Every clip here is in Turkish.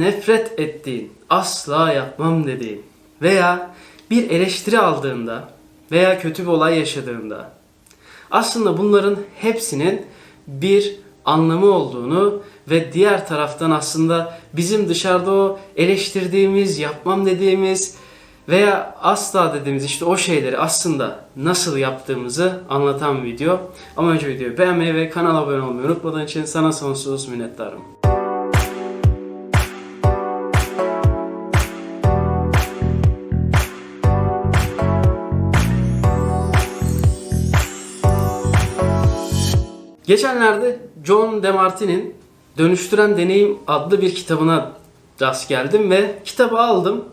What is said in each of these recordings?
nefret ettiğin, asla yapmam dediğin veya bir eleştiri aldığında veya kötü bir olay yaşadığında aslında bunların hepsinin bir anlamı olduğunu ve diğer taraftan aslında bizim dışarıda o eleştirdiğimiz, yapmam dediğimiz veya asla dediğimiz işte o şeyleri aslında nasıl yaptığımızı anlatan bir video. Ama önce videoyu beğenmeyi ve kanala abone olmayı unutmadığın için sana sonsuz minnettarım. Geçenlerde John DeMartini'nin Dönüştüren Deneyim adlı bir kitabına rast geldim ve kitabı aldım.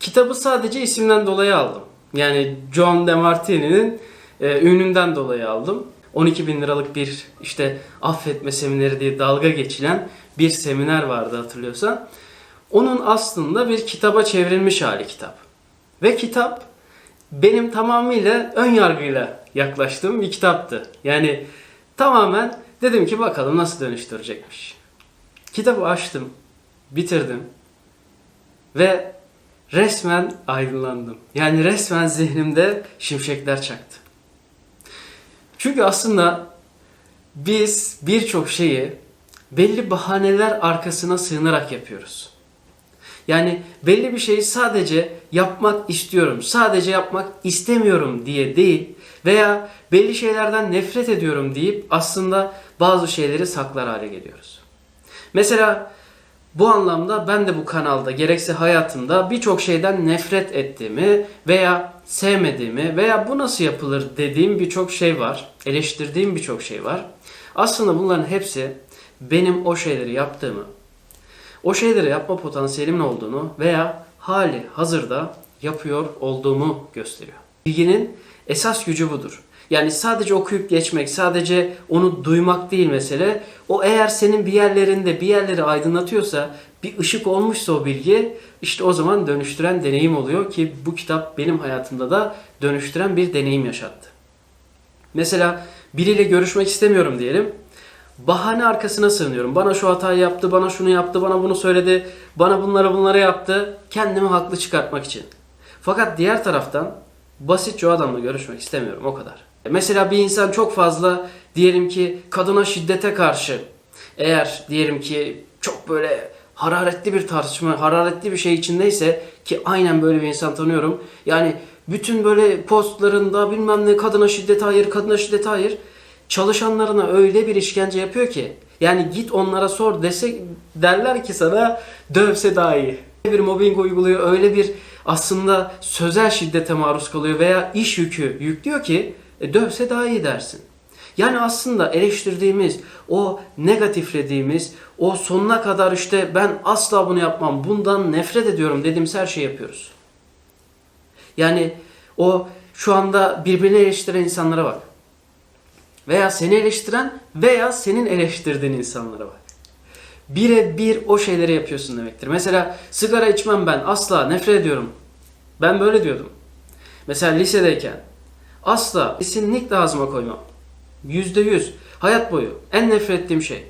Kitabı sadece isimden dolayı aldım. Yani John DeMartini'nin e, ününden dolayı aldım. 12 bin liralık bir işte affetme semineri diye dalga geçilen bir seminer vardı hatırlıyorsan. Onun aslında bir kitaba çevrilmiş hali kitap. Ve kitap benim tamamıyla ön yargıyla yaklaştığım bir kitaptı. Yani tamamen dedim ki bakalım nasıl dönüştürecekmiş. Kitabı açtım, bitirdim ve resmen aydınlandım. Yani resmen zihnimde şimşekler çaktı. Çünkü aslında biz birçok şeyi belli bahaneler arkasına sığınarak yapıyoruz. Yani belli bir şeyi sadece yapmak istiyorum, sadece yapmak istemiyorum diye değil veya belli şeylerden nefret ediyorum deyip aslında bazı şeyleri saklar hale geliyoruz. Mesela bu anlamda ben de bu kanalda gerekse hayatımda birçok şeyden nefret ettiğimi veya sevmediğimi veya bu nasıl yapılır dediğim birçok şey var. Eleştirdiğim birçok şey var. Aslında bunların hepsi benim o şeyleri yaptığımı, o şeyleri yapma potansiyelimin olduğunu veya hali hazırda yapıyor olduğumu gösteriyor. Bilginin esas gücü budur. Yani sadece okuyup geçmek, sadece onu duymak değil mesele. O eğer senin bir yerlerinde bir yerleri aydınlatıyorsa, bir ışık olmuşsa o bilgi, işte o zaman dönüştüren deneyim oluyor ki bu kitap benim hayatımda da dönüştüren bir deneyim yaşattı. Mesela biriyle görüşmek istemiyorum diyelim. Bahane arkasına sığınıyorum. Bana şu hatayı yaptı, bana şunu yaptı, bana bunu söyledi, bana bunları bunları yaptı. Kendimi haklı çıkartmak için. Fakat diğer taraftan basitçe o adamla görüşmek istemiyorum o kadar. Mesela bir insan çok fazla diyelim ki kadına şiddete karşı eğer diyelim ki çok böyle hararetli bir tartışma, hararetli bir şey içindeyse ki aynen böyle bir insan tanıyorum. Yani bütün böyle postlarında bilmem ne kadına şiddet hayır, kadına şiddet hayır çalışanlarına öyle bir işkence yapıyor ki yani git onlara sor desek derler ki sana dövse daha iyi. Öyle bir mobbing uyguluyor öyle bir aslında sözel şiddete maruz kalıyor veya iş yükü yüklüyor ki e, dövse daha iyi dersin. Yani aslında eleştirdiğimiz, o negatiflediğimiz, o sonuna kadar işte ben asla bunu yapmam, bundan nefret ediyorum dediğimiz her şeyi yapıyoruz. Yani o şu anda birbirini eleştiren insanlara bak. Veya seni eleştiren veya senin eleştirdiğin insanlara bak. Bire bir o şeyleri yapıyorsun demektir. Mesela sigara içmem ben asla nefret ediyorum. Ben böyle diyordum. Mesela lisedeyken asla kesinlikle ağzıma koymam. Yüzde yüz. Hayat boyu en nefret ettiğim şey.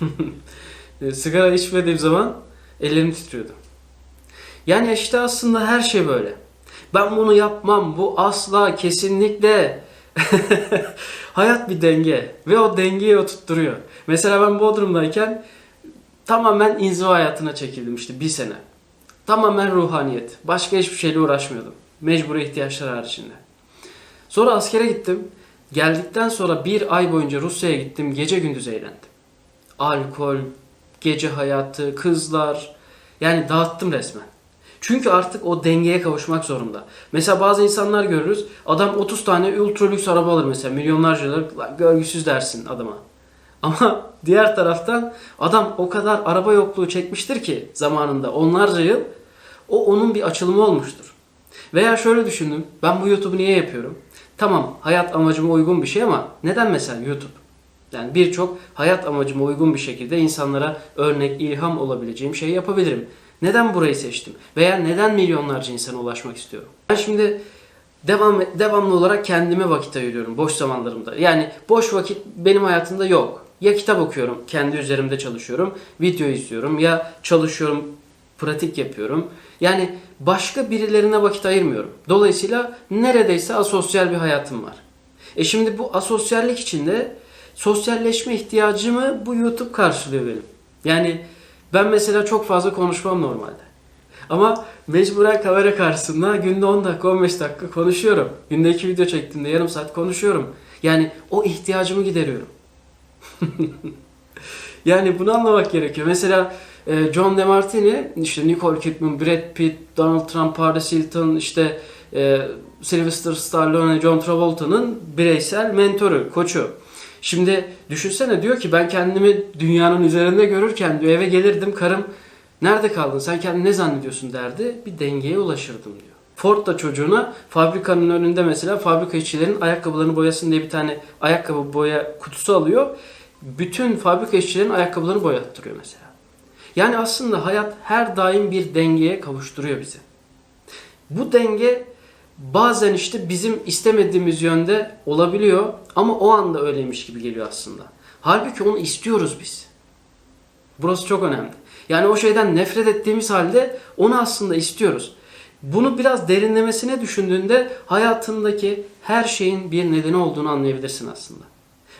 sigara içmediğim zaman ellerim titriyordu. Yani işte aslında her şey böyle. Ben bunu yapmam. Bu asla kesinlikle Hayat bir denge ve o dengeyi oturtturuyor. Mesela ben Bodrum'dayken tamamen inziva hayatına çekildim işte bir sene. Tamamen ruhaniyet. Başka hiçbir şeyle uğraşmıyordum. Mecburi ihtiyaçlar haricinde. Sonra askere gittim. Geldikten sonra bir ay boyunca Rusya'ya gittim. Gece gündüz eğlendim. Alkol, gece hayatı, kızlar. Yani dağıttım resmen. Çünkü artık o dengeye kavuşmak zorunda. Mesela bazı insanlar görürüz. Adam 30 tane ultra lüks araba alır mesela. Milyonlarca. Lan Görgüsüz dersin adama. Ama diğer taraftan adam o kadar araba yokluğu çekmiştir ki zamanında onlarca yıl o onun bir açılımı olmuştur. Veya şöyle düşündüm. Ben bu YouTube'u niye yapıyorum? Tamam hayat amacıma uygun bir şey ama neden mesela YouTube? Yani birçok hayat amacıma uygun bir şekilde insanlara örnek, ilham olabileceğim şeyi yapabilirim. Neden burayı seçtim? Veya neden milyonlarca insana ulaşmak istiyorum? Ben şimdi devam devamlı olarak kendime vakit ayırıyorum boş zamanlarımda. Yani boş vakit benim hayatımda yok. Ya kitap okuyorum, kendi üzerimde çalışıyorum, video izliyorum ya çalışıyorum, pratik yapıyorum. Yani başka birilerine vakit ayırmıyorum. Dolayısıyla neredeyse asosyal bir hayatım var. E şimdi bu asosyallik içinde sosyalleşme ihtiyacımı bu YouTube karşılıyor benim. Yani ben mesela çok fazla konuşmam normalde. Ama mecburen kamera karşısında günde 10 dakika 15 dakika konuşuyorum. Günde 2 video çektiğimde yarım saat konuşuyorum. Yani o ihtiyacımı gideriyorum. yani bunu anlamak gerekiyor. Mesela e, John DeMartini, işte Nicole Kidman, Brad Pitt, Donald Trump, Paris Hilton, işte e, Sylvester Stallone, John Travolta'nın bireysel mentoru, koçu. Şimdi düşünsene diyor ki ben kendimi dünyanın üzerinde görürken diyor eve gelirdim karım nerede kaldın sen kendini ne zannediyorsun derdi bir dengeye ulaşırdım diyor. Ford da çocuğuna fabrikanın önünde mesela fabrika işçilerin ayakkabılarını boyasın diye bir tane ayakkabı boya kutusu alıyor. Bütün fabrika işçilerin ayakkabılarını boyattırıyor mesela. Yani aslında hayat her daim bir dengeye kavuşturuyor bizi. Bu denge bazen işte bizim istemediğimiz yönde olabiliyor ama o anda öyleymiş gibi geliyor aslında. Halbuki onu istiyoruz biz. Burası çok önemli. Yani o şeyden nefret ettiğimiz halde onu aslında istiyoruz. Bunu biraz derinlemesine düşündüğünde hayatındaki her şeyin bir nedeni olduğunu anlayabilirsin aslında.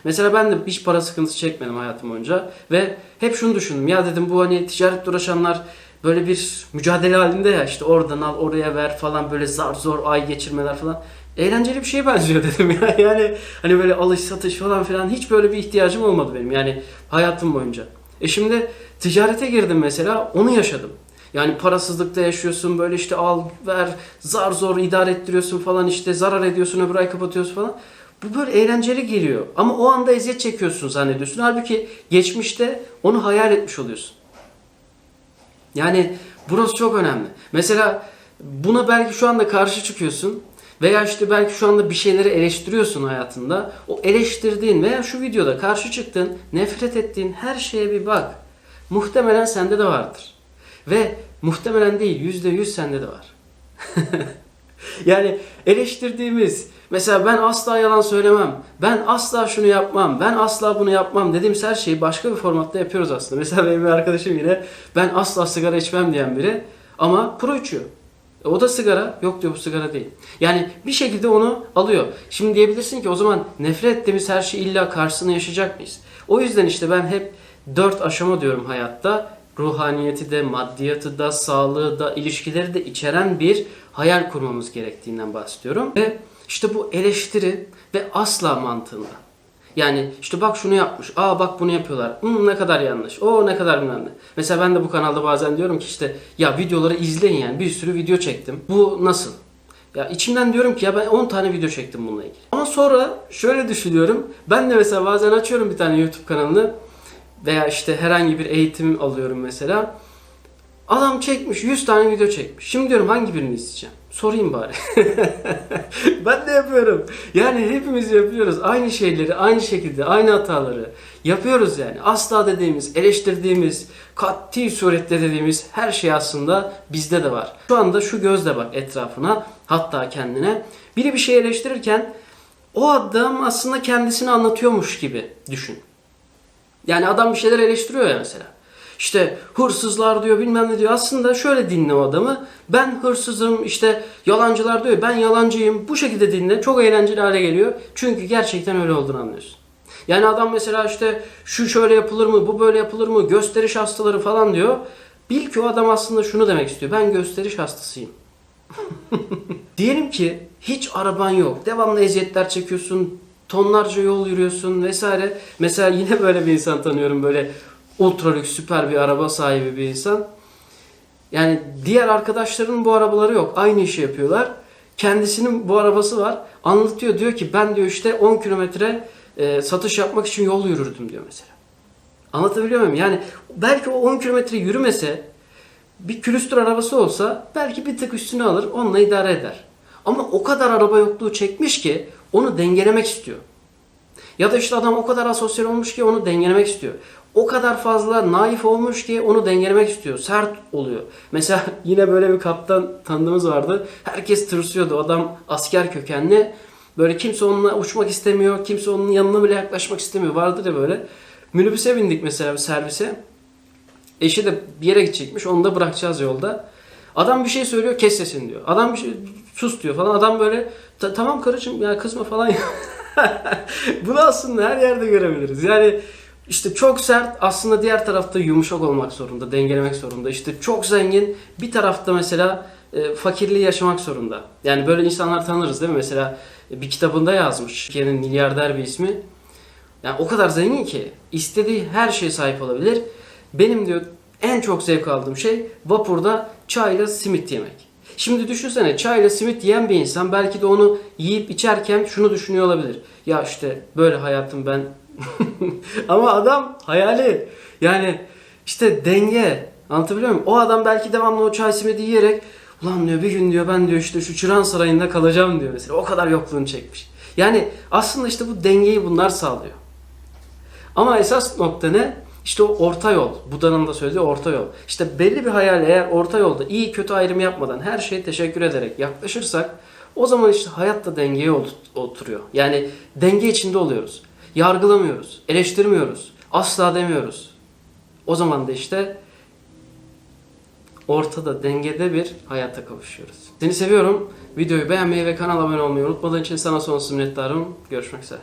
Mesela ben de hiç para sıkıntısı çekmedim hayatım boyunca ve hep şunu düşündüm. Ya dedim bu hani ticaretle uğraşanlar böyle bir mücadele halinde ya işte oradan al oraya ver falan böyle zar zor ay geçirmeler falan. Eğlenceli bir şeye benziyor dedim ya. Yani hani böyle alış satış falan filan hiç böyle bir ihtiyacım olmadı benim yani hayatım boyunca. E şimdi ticarete girdim mesela onu yaşadım. Yani parasızlıkta yaşıyorsun böyle işte al ver zar zor idare ettiriyorsun falan işte zarar ediyorsun öbür ay kapatıyorsun falan. Bu böyle eğlenceli geliyor. Ama o anda eziyet çekiyorsun zannediyorsun. Halbuki geçmişte onu hayal etmiş oluyorsun. Yani burası çok önemli. Mesela buna belki şu anda karşı çıkıyorsun. Veya işte belki şu anda bir şeyleri eleştiriyorsun hayatında. O eleştirdiğin veya şu videoda karşı çıktığın, nefret ettiğin her şeye bir bak. Muhtemelen sende de vardır. Ve muhtemelen değil, yüzde yüz sende de var. yani eleştirdiğimiz, mesela ben asla yalan söylemem, ben asla şunu yapmam, ben asla bunu yapmam dediğimiz her şeyi başka bir formatta yapıyoruz aslında. Mesela benim bir arkadaşım yine ben asla sigara içmem diyen biri ama pro içiyor. O da sigara. Yok diyor bu sigara değil. Yani bir şekilde onu alıyor. Şimdi diyebilirsin ki o zaman nefret ettiğimiz her şey illa karşısına yaşayacak mıyız? O yüzden işte ben hep dört aşama diyorum hayatta. Ruhaniyeti de, maddiyatı da, sağlığı da, ilişkileri de içeren bir hayal kurmamız gerektiğinden bahsediyorum. Ve işte bu eleştiri ve asla mantığında. Yani işte bak şunu yapmış. Aa bak bunu yapıyorlar. Hmm, ne kadar yanlış. O ne kadar bilmem. Mesela ben de bu kanalda bazen diyorum ki işte ya videoları izleyin yani. Bir sürü video çektim. Bu nasıl? Ya içimden diyorum ki ya ben 10 tane video çektim bununla ilgili. Ama sonra şöyle düşünüyorum. Ben de mesela bazen açıyorum bir tane YouTube kanalını veya işte herhangi bir eğitim alıyorum mesela. Adam çekmiş 100 tane video çekmiş. Şimdi diyorum hangi birini izleyeceğim? Sorayım bari. ben de yapıyorum. Yani hepimiz yapıyoruz. Aynı şeyleri, aynı şekilde, aynı hataları yapıyoruz yani. Asla dediğimiz, eleştirdiğimiz, kat'i surette dediğimiz her şey aslında bizde de var. Şu anda şu gözle bak etrafına, hatta kendine. Biri bir şey eleştirirken o adam aslında kendisini anlatıyormuş gibi düşün. Yani adam bir şeyler eleştiriyor ya mesela. İşte hırsızlar diyor bilmem ne diyor. Aslında şöyle dinle o adamı. Ben hırsızım işte yalancılar diyor. Ben yalancıyım. Bu şekilde dinle. Çok eğlenceli hale geliyor. Çünkü gerçekten öyle olduğunu anlıyorsun. Yani adam mesela işte şu şöyle yapılır mı, bu böyle yapılır mı, gösteriş hastaları falan diyor. Bil ki o adam aslında şunu demek istiyor. Ben gösteriş hastasıyım. Diyelim ki hiç araban yok. Devamlı eziyetler çekiyorsun. Tonlarca yol yürüyorsun vesaire. Mesela yine böyle bir insan tanıyorum. Böyle ultra lüks süper bir araba sahibi bir insan. Yani diğer arkadaşlarının bu arabaları yok. Aynı işi yapıyorlar. Kendisinin bu arabası var. Anlatıyor diyor ki ben diyor işte 10 kilometre e, satış yapmak için yol yürürdüm diyor mesela. Anlatabiliyor muyum? Yani belki o 10 kilometre yürümese bir külüstür arabası olsa belki bir tık üstüne alır onunla idare eder. Ama o kadar araba yokluğu çekmiş ki onu dengelemek istiyor. Ya da işte adam o kadar asosyal olmuş ki onu dengelemek istiyor. O kadar fazla naif olmuş ki onu dengelemek istiyor. Sert oluyor. Mesela yine böyle bir kaptan tanıdığımız vardı. Herkes tırsıyordu. Adam asker kökenli. Böyle kimse onunla uçmak istemiyor. Kimse onun yanına bile yaklaşmak istemiyor. Vardır ya böyle. Minibüse bindik mesela bir servise. Eşi de bir yere gidecekmiş. Onu da bırakacağız yolda. Adam bir şey söylüyor kes sesini diyor. Adam bir şey sus diyor falan. Adam böyle "Ta- tamam karıcığım ya kızma falan. Bunu aslında her yerde görebiliriz. Yani işte çok sert aslında diğer tarafta yumuşak olmak zorunda, dengelemek zorunda. İşte çok zengin bir tarafta mesela e, fakirliği yaşamak zorunda. Yani böyle insanlar tanırız değil mi? Mesela bir kitabında yazmış. Türkiye'nin milyarder bir ismi. Yani o kadar zengin ki istediği her şeye sahip olabilir. Benim diyor en çok zevk aldığım şey vapurda çayla simit yemek. Şimdi düşünsene çayla simit yiyen bir insan belki de onu yiyip içerken şunu düşünüyor olabilir. Ya işte böyle hayatım ben. Ama adam hayali. Yani işte denge. Anlatabiliyor muyum? O adam belki devamlı o çay simidi yiyerek ulan diyor bir gün diyor ben diyor işte şu Çırağan Sarayı'nda kalacağım diyor mesela. O kadar yokluğunu çekmiş. Yani aslında işte bu dengeyi bunlar sağlıyor. Ama esas nokta ne? İşte o orta yol. Buda'nın da söylediği orta yol. İşte belli bir hayal eğer orta yolda iyi kötü ayrımı yapmadan her şeye teşekkür ederek yaklaşırsak o zaman işte hayat da dengeye ot- oturuyor. Yani denge içinde oluyoruz. Yargılamıyoruz, eleştirmiyoruz, asla demiyoruz. O zaman da işte ortada dengede bir hayata kavuşuyoruz. Seni seviyorum. Videoyu beğenmeyi ve kanala abone olmayı unutmadığın için sana sonsuz minnettarım. Görüşmek üzere.